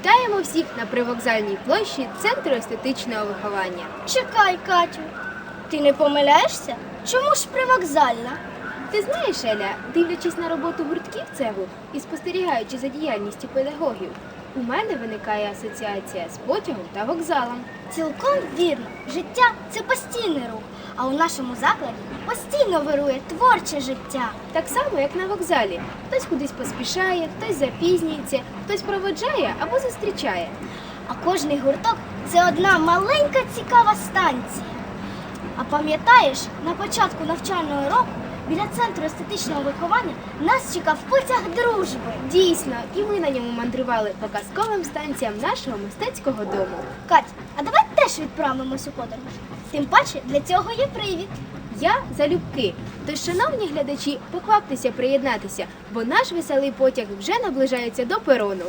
Вітаємо всіх на привокзальній площі Центру естетичного виховання. Чекай, Катю. Ти не помиляєшся? Чому ж привокзальна? Ти знаєш, Еля, дивлячись на роботу гуртків цегу і спостерігаючи за діяльністю педагогів, у мене виникає асоціація з потягом та вокзалом. Цілком вірно. Життя це постійний рух, а у нашому закладі постійно вирує творче життя. Так само, як на вокзалі. Хтось кудись поспішає, хтось запізнюється, хтось проводжає або зустрічає. А кожний гурток це одна маленька цікава станція. А пам'ятаєш, на початку навчального року біля центру естетичного виховання нас чекав потяг дружби. Дійсно, і ми на ньому мандрували по казковим станціям нашого мистецького дому. Кать, а давай теж відправимось у подорож. Тим паче для цього є привід. Я залюбки. Тож, шановні глядачі, покваптеся приєднатися, бо наш веселий потяг вже наближається до перону.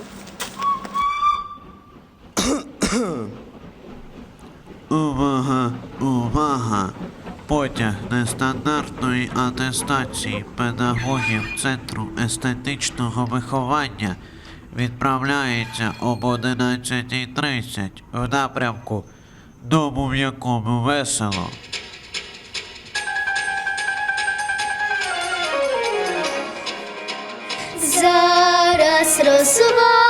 Увага, увага! Потяг нестандартної атестації педагогів Центру естетичного виховання відправляється об 11.30 в напрямку дому, в якому весело. Зараз розважить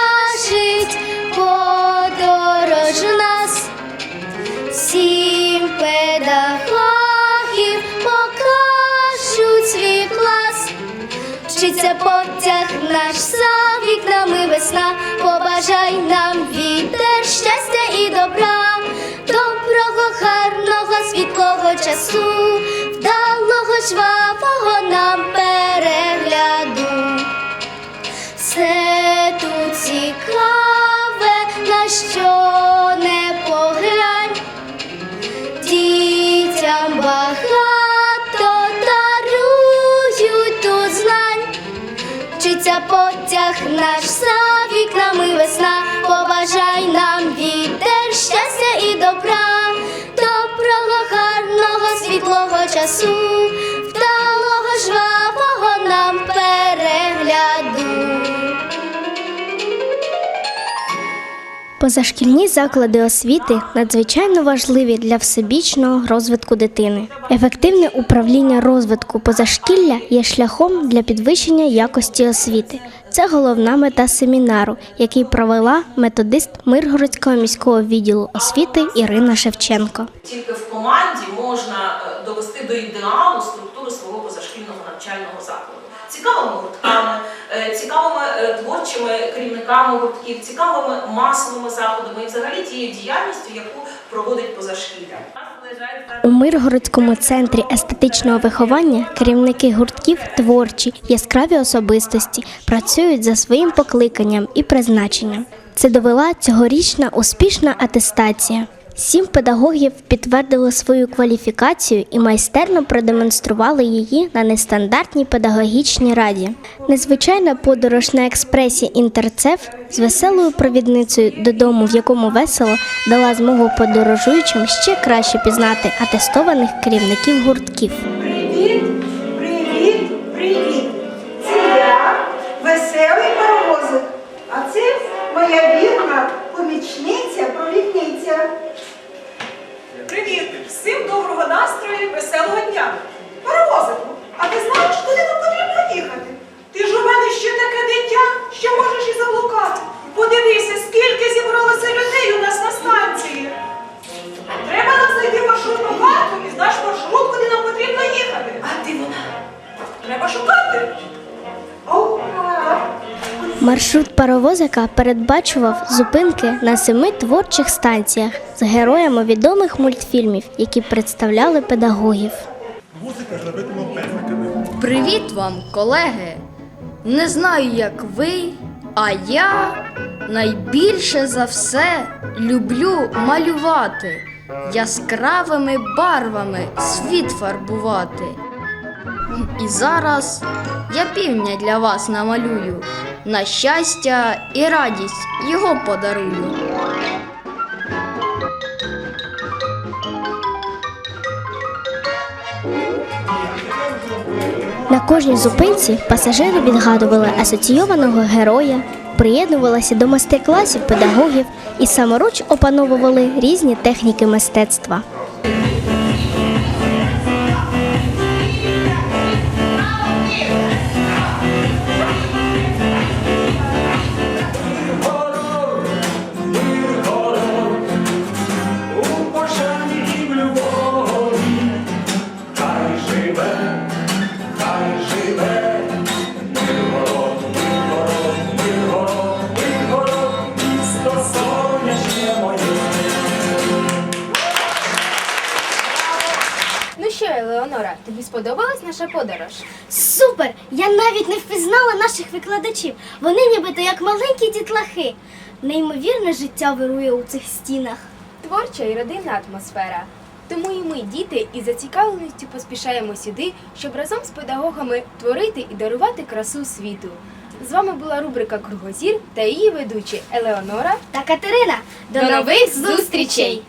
Вчиться потяг наш за вікнами весна, побажай нам вітер, щастя і добра, доброго, гарного, світлого часу, вдалого, жвавого нам перегляду. Все тут цікаве, на що потяг наш за вікнами весна, побажай нам вітер, щастя і добра, доброго, гарного, світлого часу, вдалого, жвавого нам перегляду. Позашкільні заклади освіти надзвичайно важливі для всебічного розвитку дитини. Ефективне управління розвитку позашкілля є шляхом для підвищення якості освіти. Це головна мета семінару, який провела методист Миргородського міського відділу освіти Ірина Шевченко. Тільки в команді можна е, довести до ідеалу структуру свого позашкільного навчального закладу. Цікавими гуртками, цікавими е, творчими керівниками гуртків, цікавими масовими заходами і взагалі тією діяльністю, яку проводить позашкілля. У Миргородському центрі естетичного виховання керівники гуртків творчі, яскраві особистості працюють за своїм покликанням і призначенням. Це довела цьогорічна успішна атестація. Сім педагогів підтвердили свою кваліфікацію і майстерно продемонстрували її на нестандартній педагогічній раді. Незвичайна подорож на експресі інтерцеф з веселою провідницею додому, в якому весело, дала змогу подорожуючим ще краще пізнати атестованих керівників гуртків. Дня! Паровозику, а ти знаєш, куди нам потрібно їхати? Ти ж у мене ще таке дитя, що можеш і заблукати. Подивися, скільки зібралося людей у нас на станції. Треба нам знайти маршрутну карту і знаєш маршрут, куди нам потрібно їхати. А де вона? Треба шукати. Маршрут паровозика передбачував зупинки на семи творчих станціях з героями відомих мультфільмів, які представляли педагогів. Музика з набитими. Привіт вам, колеги! Не знаю, як ви, а я найбільше за все люблю малювати, яскравими барвами світ фарбувати. І зараз я півня для вас намалюю, на щастя і радість його подарую. На кожній зупинці пасажири відгадували асоційованого героя, приєднувалися до майстер-класів педагогів і саморуч опановували різні техніки мистецтва. Що, Елеонора, тобі сподобалась наша подорож? Супер! Я навіть не впізнала наших викладачів. Вони нібито як маленькі дітлахи. Неймовірне життя вирує у цих стінах. Творча і родинна атмосфера. Тому і ми, діти, із зацікавленістю поспішаємо сюди, щоб разом з педагогами творити і дарувати красу світу. З вами була рубрика Кругозір та її ведучі Елеонора. Та Катерина, До нових зустрічей!